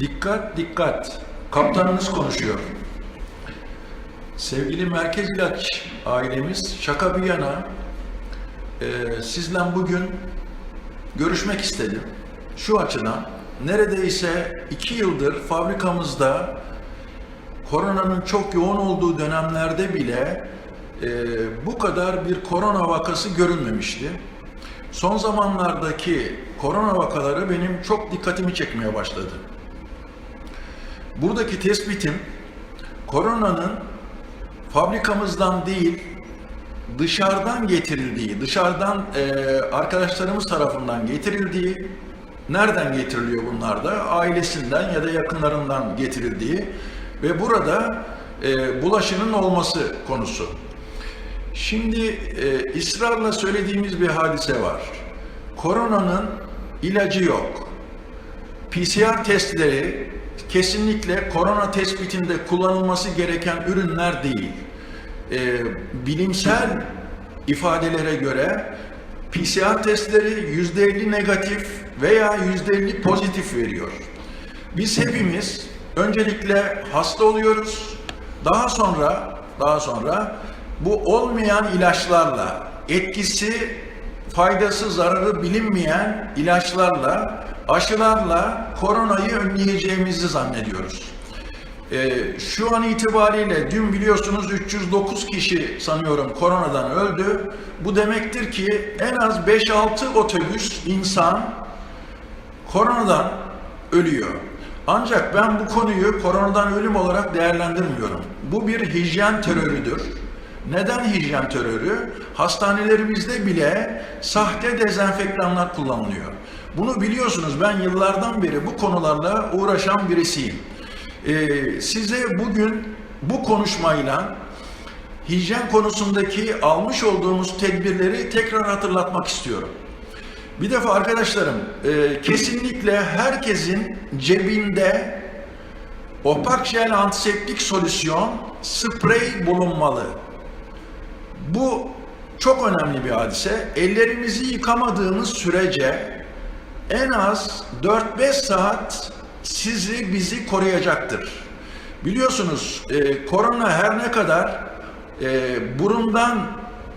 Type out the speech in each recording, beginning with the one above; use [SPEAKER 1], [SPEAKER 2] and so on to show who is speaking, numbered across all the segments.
[SPEAKER 1] Dikkat dikkat. Kaptanınız konuşuyor. Sevgili Merkez İlaç ailemiz şaka bir yana e, sizle bugün görüşmek istedim. Şu açıdan neredeyse iki yıldır fabrikamızda koronanın çok yoğun olduğu dönemlerde bile e, bu kadar bir korona vakası görülmemişti. Son zamanlardaki korona vakaları benim çok dikkatimi çekmeye başladı. Buradaki tespitim koronanın fabrikamızdan değil dışarıdan getirildiği, dışarıdan e, arkadaşlarımız tarafından getirildiği, nereden getiriliyor bunlar da? Ailesinden ya da yakınlarından getirildiği ve burada e, bulaşının olması konusu. Şimdi e, ısrarla söylediğimiz bir hadise var. Koronanın ilacı yok. PCR testleri kesinlikle korona tespitinde kullanılması gereken ürünler değil. Ee, bilimsel ifadelere göre PCR testleri %50 negatif veya %50 pozitif veriyor. Biz hepimiz öncelikle hasta oluyoruz. Daha sonra daha sonra bu olmayan ilaçlarla etkisi faydası zararı bilinmeyen ilaçlarla, aşılarla koronayı önleyeceğimizi zannediyoruz. Ee, şu an itibariyle dün biliyorsunuz 309 kişi sanıyorum koronadan öldü. Bu demektir ki en az 5-6 otobüs insan koronadan ölüyor. Ancak ben bu konuyu koronadan ölüm olarak değerlendirmiyorum. Bu bir hijyen terörüdür. Neden hijyen terörü? Hastanelerimizde bile sahte dezenfektanlar kullanılıyor. Bunu biliyorsunuz ben yıllardan beri bu konularla uğraşan birisiyim. Ee, size bugün bu konuşmayla hijyen konusundaki almış olduğumuz tedbirleri tekrar hatırlatmak istiyorum. Bir defa arkadaşlarım e, kesinlikle herkesin cebinde opak jel antiseptik solüsyon sprey bulunmalı. Bu çok önemli bir hadise. Ellerimizi yıkamadığımız sürece en az 4-5 saat sizi bizi koruyacaktır. Biliyorsunuz e, korona her ne kadar e, burundan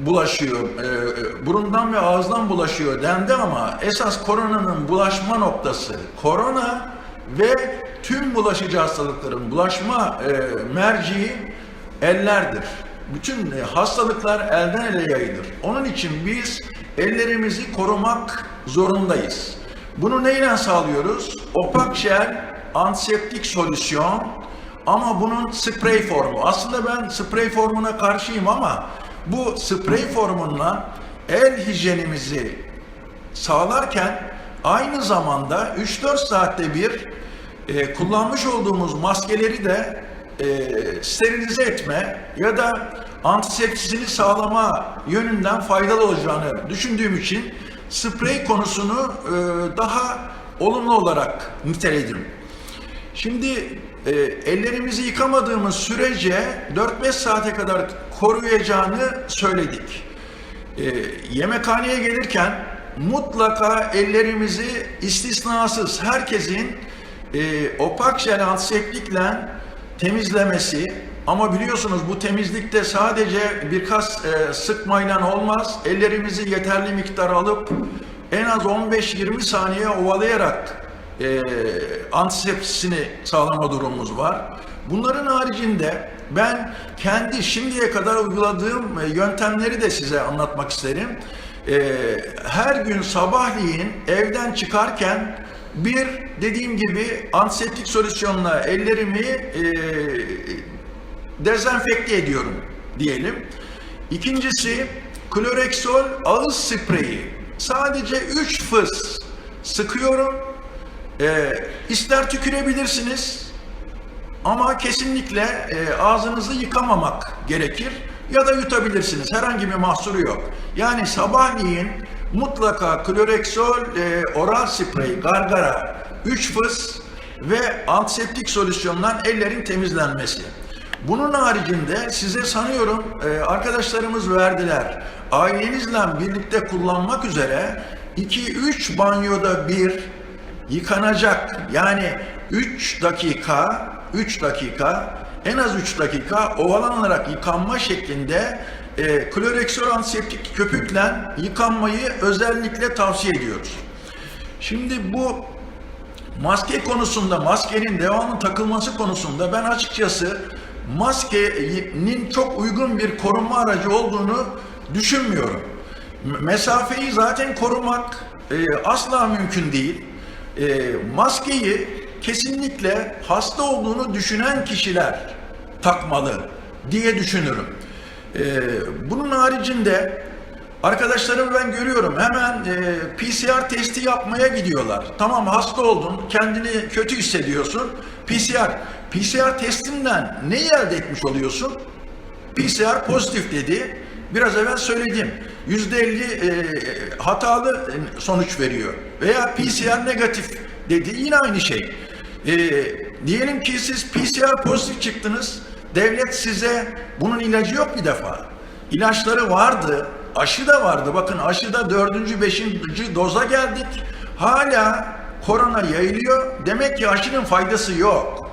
[SPEAKER 1] bulaşıyor, e, e, burundan ve ağızdan bulaşıyor dendi ama esas koronanın bulaşma noktası korona ve tüm bulaşıcı hastalıkların bulaşma e, merciği ellerdir. Bütün e, hastalıklar elden ele yayılır. Onun için biz ellerimizi korumak zorundayız. Bunu neyle sağlıyoruz? Opak jel, antiseptik solüsyon ama bunun sprey formu. Aslında ben sprey formuna karşıyım ama bu sprey formunla el hijyenimizi sağlarken aynı zamanda 3-4 saatte bir e, kullanmış olduğumuz maskeleri de e, sterilize etme ya da antisepsisini sağlama yönünden faydalı olacağını düşündüğüm için sprey konusunu e, daha olumlu olarak niteledim. Şimdi e, ellerimizi yıkamadığımız sürece 4-5 saate kadar koruyacağını söyledik. E, yemekhaneye gelirken mutlaka ellerimizi istisnasız herkesin e, opak jel antiseptikle temizlemesi ama biliyorsunuz bu temizlikte sadece birkaç e, sıkmayla olmaz. Ellerimizi yeterli miktar alıp en az 15-20 saniye ovalayarak e, antisepsisini sağlama durumumuz var. Bunların haricinde ben kendi şimdiye kadar uyguladığım e, yöntemleri de size anlatmak isterim. E, her gün sabahleyin evden çıkarken bir dediğim gibi antiseptik solüsyonla ellerimi e, dezenfekte ediyorum diyelim. İkincisi kloreksol ağız spreyi. Sadece 3 fıs sıkıyorum. Ee, ister tükürebilirsiniz ama kesinlikle e, ağzınızı yıkamamak gerekir ya da yutabilirsiniz. Herhangi bir mahsuru yok. Yani sabahleyin mutlaka kloreksol e, oral sprey, gargara, 3 fıs ve antiseptik solüsyondan ellerin temizlenmesi. Bunun haricinde size sanıyorum e, arkadaşlarımız verdiler. Ailenizle birlikte kullanmak üzere 2-3 banyoda bir yıkanacak yani 3 dakika 3 dakika en az 3 dakika ovalanarak yıkanma şeklinde e, kloreksör antiseptik köpükle yıkanmayı özellikle tavsiye ediyoruz. Şimdi bu maske konusunda, maskenin devamlı takılması konusunda ben açıkçası maskenin çok uygun bir korunma aracı olduğunu düşünmüyorum. Mesafeyi zaten korumak e, asla mümkün değil. E, maskeyi kesinlikle hasta olduğunu düşünen kişiler takmalı diye düşünürüm. E, bunun haricinde Arkadaşlarım ben görüyorum hemen e, PCR testi yapmaya gidiyorlar. Tamam hasta oldun, kendini kötü hissediyorsun. PCR, PCR testinden neyi elde etmiş oluyorsun? PCR pozitif dedi. Biraz evvel söyledim. Yüzde elli e, hatalı sonuç veriyor. Veya PCR negatif dedi. Yine aynı şey. E, diyelim ki siz PCR pozitif çıktınız. Devlet size bunun ilacı yok bir defa. İlaçları vardı. Aşı da vardı. Bakın aşıda dördüncü, beşinci doza geldik. Hala korona yayılıyor. Demek ki aşının faydası yok.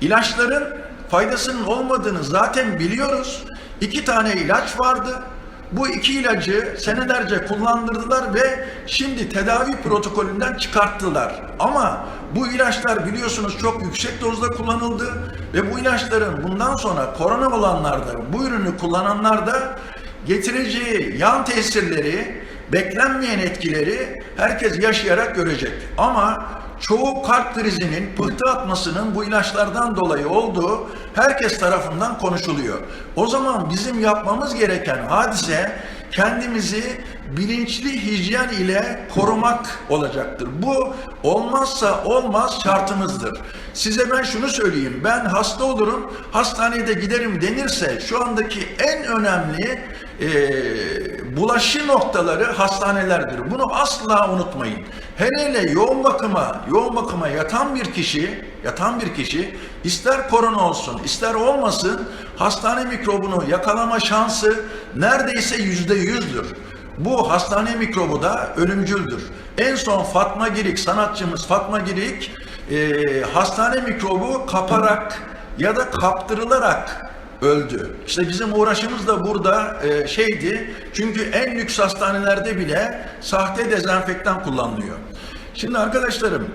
[SPEAKER 1] İlaçların faydasının olmadığını zaten biliyoruz. İki tane ilaç vardı. Bu iki ilacı senelerce kullandırdılar ve şimdi tedavi protokolünden çıkarttılar. Ama bu ilaçlar biliyorsunuz çok yüksek dozda kullanıldı ve bu ilaçların bundan sonra korona olanlarda bu ürünü kullananlarda getireceği yan tesirleri, beklenmeyen etkileri herkes yaşayarak görecek. Ama çoğu kalp krizinin, pıhtı atmasının bu ilaçlardan dolayı olduğu herkes tarafından konuşuluyor. O zaman bizim yapmamız gereken hadise kendimizi bilinçli hijyen ile korumak olacaktır. Bu olmazsa olmaz şartımızdır. Size ben şunu söyleyeyim. Ben hasta olurum, hastaneye de giderim denirse şu andaki en önemli e, bulaşı noktaları hastanelerdir. Bunu asla unutmayın. Hele hele yoğun bakıma, yoğun bakıma yatan bir kişi, yatan bir kişi ister korona olsun, ister olmasın hastane mikrobunu yakalama şansı neredeyse yüzde yüzdür. Bu hastane mikrobu da ölümcüldür. En son Fatma Girik, sanatçımız Fatma Girik e, hastane mikrobu kaparak ya da kaptırılarak öldü. İşte bizim uğraşımız da burada e, şeydi. Çünkü en lüks hastanelerde bile sahte dezenfektan kullanılıyor. Şimdi arkadaşlarım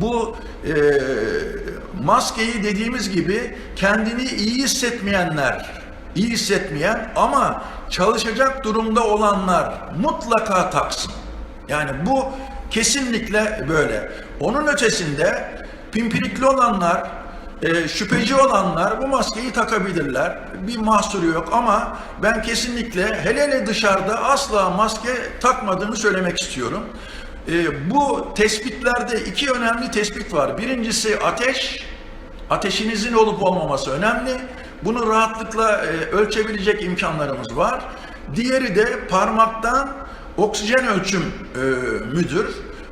[SPEAKER 1] bu e, maskeyi dediğimiz gibi kendini iyi hissetmeyenler, iyi hissetmeyen ama çalışacak durumda olanlar mutlaka taksın. Yani bu kesinlikle böyle. Onun ötesinde pimpirikli olanlar, e, şüpheci olanlar bu maskeyi takabilirler. Bir mahsuru yok ama ben kesinlikle hele hele dışarıda asla maske takmadığımı söylemek istiyorum. E, bu tespitlerde iki önemli tespit var. Birincisi ateş, ateşinizin olup olmaması önemli. Bunu rahatlıkla e, ölçebilecek imkanlarımız var. Diğeri de parmaktan oksijen ölçüm e, müdür.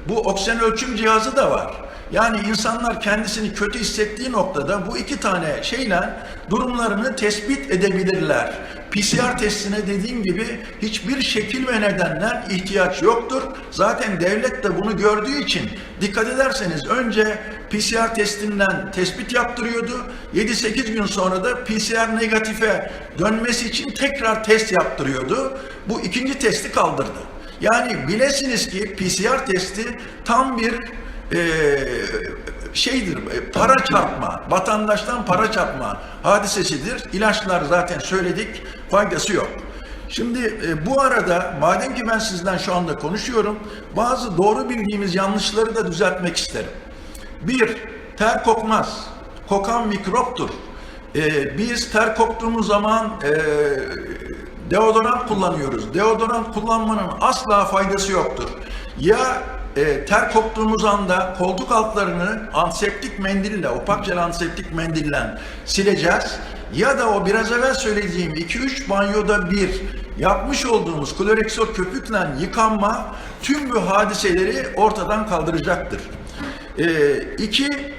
[SPEAKER 1] Bu oksijen ölçüm cihazı da var. Yani insanlar kendisini kötü hissettiği noktada bu iki tane şeyle durumlarını tespit edebilirler. PCR testine dediğim gibi hiçbir şekil ve nedenden ihtiyaç yoktur. Zaten devlet de bunu gördüğü için dikkat ederseniz önce PCR testinden tespit yaptırıyordu. 7-8 gün sonra da PCR negatife dönmesi için tekrar test yaptırıyordu. Bu ikinci testi kaldırdı. Yani bilesiniz ki PCR testi tam bir e, şeydir, para çarpma, vatandaştan para çarpma hadisesidir. İlaçlar zaten söyledik, faydası yok. Şimdi e, bu arada madem ki ben sizden şu anda konuşuyorum, bazı doğru bildiğimiz yanlışları da düzeltmek isterim. Bir, ter kokmaz. Kokan mikroptur. E, biz ter koktuğumuz zaman e, deodorant kullanıyoruz. Deodorant kullanmanın asla faydası yoktur. Ya e, ter koktuğumuz anda koltuk altlarını antiseptik mendille, opak jel antiseptik mendille sileceğiz. Ya da o biraz evvel söylediğim 2-3 banyoda bir yapmış olduğumuz kloreksor köpükle yıkanma tüm bu hadiseleri ortadan kaldıracaktır. E, iki,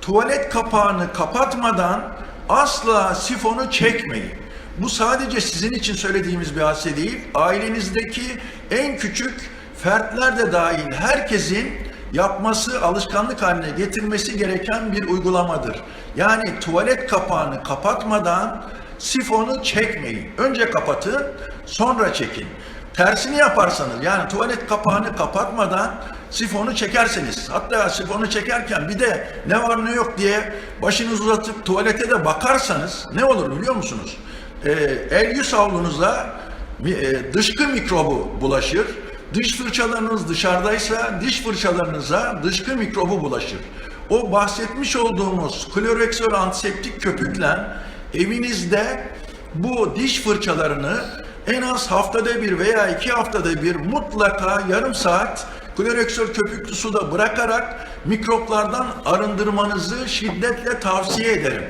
[SPEAKER 1] tuvalet kapağını kapatmadan asla sifonu çekmeyin. Bu sadece sizin için söylediğimiz bir hadise değil. Ailenizdeki en küçük fertler de dahil herkesin yapması, alışkanlık haline getirmesi gereken bir uygulamadır. Yani tuvalet kapağını kapatmadan sifonu çekmeyin. Önce kapatın, sonra çekin. Tersini yaparsanız yani tuvalet kapağını kapatmadan sifonu çekerseniz hatta sifonu çekerken bir de ne var ne yok diye başınızı uzatıp tuvalete de bakarsanız ne olur biliyor musunuz? Ee, el yüz havlunuza e, dışkı mikrobu bulaşır. Dış fırçalarınız dışarıdaysa diş fırçalarınıza dışkı mikrobu bulaşır. O bahsetmiş olduğumuz kloreksör antiseptik köpükle evinizde bu diş fırçalarını en az haftada bir veya iki haftada bir mutlaka yarım saat kloreksör köpüklü suda bırakarak mikroplardan arındırmanızı şiddetle tavsiye ederim.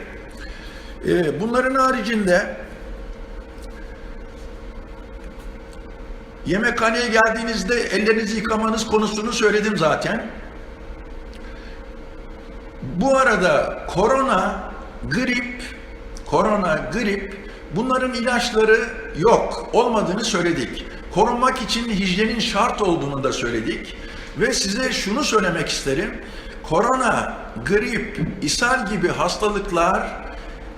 [SPEAKER 1] Ee, bunların haricinde yemekhaneye geldiğinizde ellerinizi yıkamanız konusunu söyledim zaten. Bu arada korona, grip, korona, grip bunların ilaçları yok, olmadığını söyledik. Korunmak için hijyenin şart olduğunu da söyledik. Ve size şunu söylemek isterim. Korona, grip, ishal gibi hastalıklar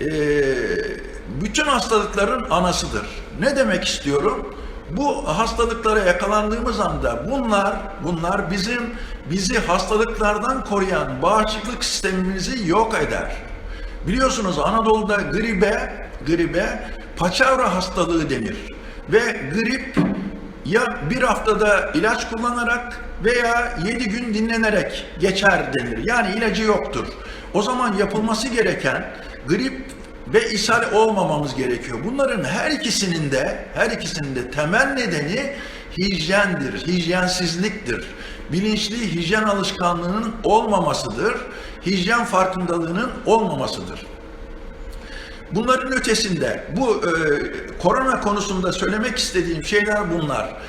[SPEAKER 1] eee, bütün hastalıkların anasıdır. Ne demek istiyorum? Bu hastalıklara yakalandığımız anda bunlar bunlar bizim bizi hastalıklardan koruyan bağışıklık sistemimizi yok eder. Biliyorsunuz Anadolu'da gribe gribe paçavra hastalığı denir ve grip ya bir haftada ilaç kullanarak veya yedi gün dinlenerek geçer denir. Yani ilacı yoktur. O zaman yapılması gereken grip ve ishal olmamamız gerekiyor. Bunların her ikisinin de her ikisinin de temel nedeni hijyendir, hijyensizliktir. Bilinçli hijyen alışkanlığının olmamasıdır. Hijyen farkındalığının olmamasıdır. Bunların ötesinde bu e, korona konusunda söylemek istediğim şeyler bunlar.